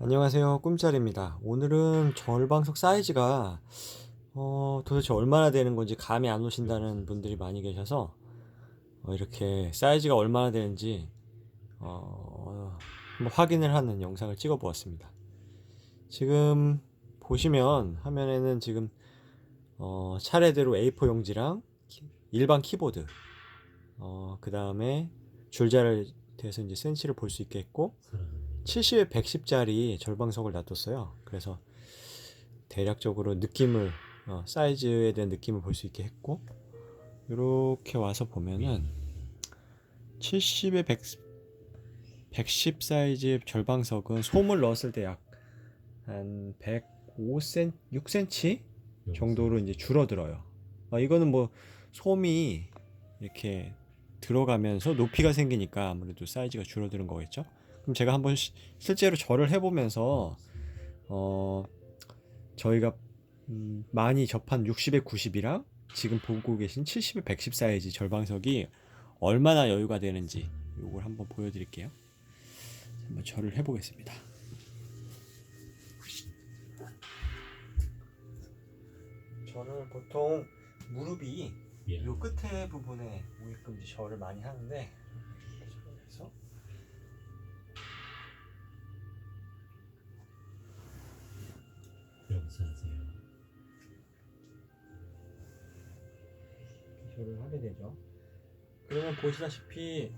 안녕하세요. 꿈짤입니다. 오늘은 절방석 사이즈가 어, 도대체 얼마나 되는 건지 감이 안 오신다는 분들이 많이 계셔서 어, 이렇게 사이즈가 얼마나 되는지 어, 한번 확인을 하는 영상을 찍어 보았습니다. 지금 보시면 화면에는 지금 어, 차례대로 A4 용지랑 키- 일반 키보드 어, 그 다음에 줄자를 대서 이제 센치를 볼 수 있게 했고 70에 110짜리 절방석을 놔뒀어요. 그래서 대략적으로 느낌을 어, 사이즈에 대한 느낌을 볼 수 있게 했고 이렇게 와서 보면은 70에 100, 110 사이즈의 절방석은 솜을 넣었을 때 약 한 105cm, 6cm 정도로 이제 줄어들어요. 어, 이거는 뭐 솜이 이렇게 들어가면서 높이가 생기니까 아무래도 사이즈가 줄어드는 거겠죠. 그럼 제가 한번 시- 실제로 절을 해보면서 어 저희가 음, 많이 접한 60에 90이랑 지금 보고 계신 70에 110 사이즈 절방석이 얼마나 여유가 되는지 이걸 한번 보여드릴게요. 한번 절을 해보겠습니다. 저는 보통 무릎이 예. 요 끝에 부분에 오게끔 절을 많이 하는데 절을 하게 되죠. 그러면 보시다시피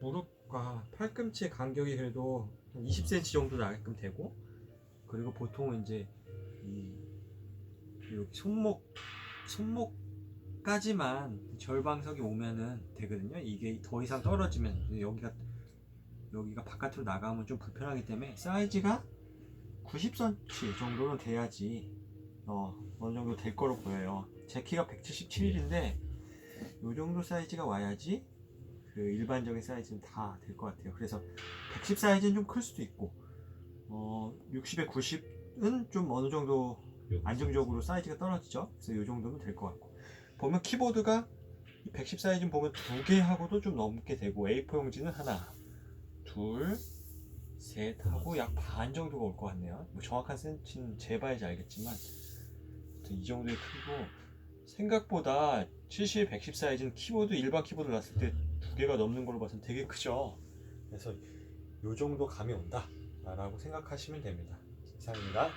무릎과 팔꿈치의 간격이 그래도 한 20cm 정도 나게끔 되고 그리고 보통은 이제 이 손목 손목까지만 절방석이 오면은 되거든요. 이게 더 이상 떨어지면 여기가 여기가 바깥으로 나가면 좀 불편하기 때문에 사이즈가 90cm 정도는 돼야지 어, 어느 정도 될 거로 보여요. 제 키가 177인데 이 정도 사이즈가 와야지 그 일반적인 사이즈는 다 될 것 같아요. 그래서 110 사이즈는 좀 클 수도 있고 어, 60에 90은 좀 어느 정도. 안정적으로 사이즈가 떨어지죠. 그래서 이 정도면 될 것 같고 보면 키보드가 110 사이즈는 보면 두 개 하고도 좀 넘게 되고 A4 용지는 하나, 둘, 셋 하고 약 반 정도가 올 것 같네요. 뭐 정확한 센치는 재봐야지 알겠지만 이 정도의 크고 생각보다 70, 110 사이즈는 키보드 일반 키보드 놨을 때 두 개가 넘는 걸로 봐서는 되게 크죠. 그래서 이 정도 감이 온다 라고 생각하시면 됩니다. 이상입니다.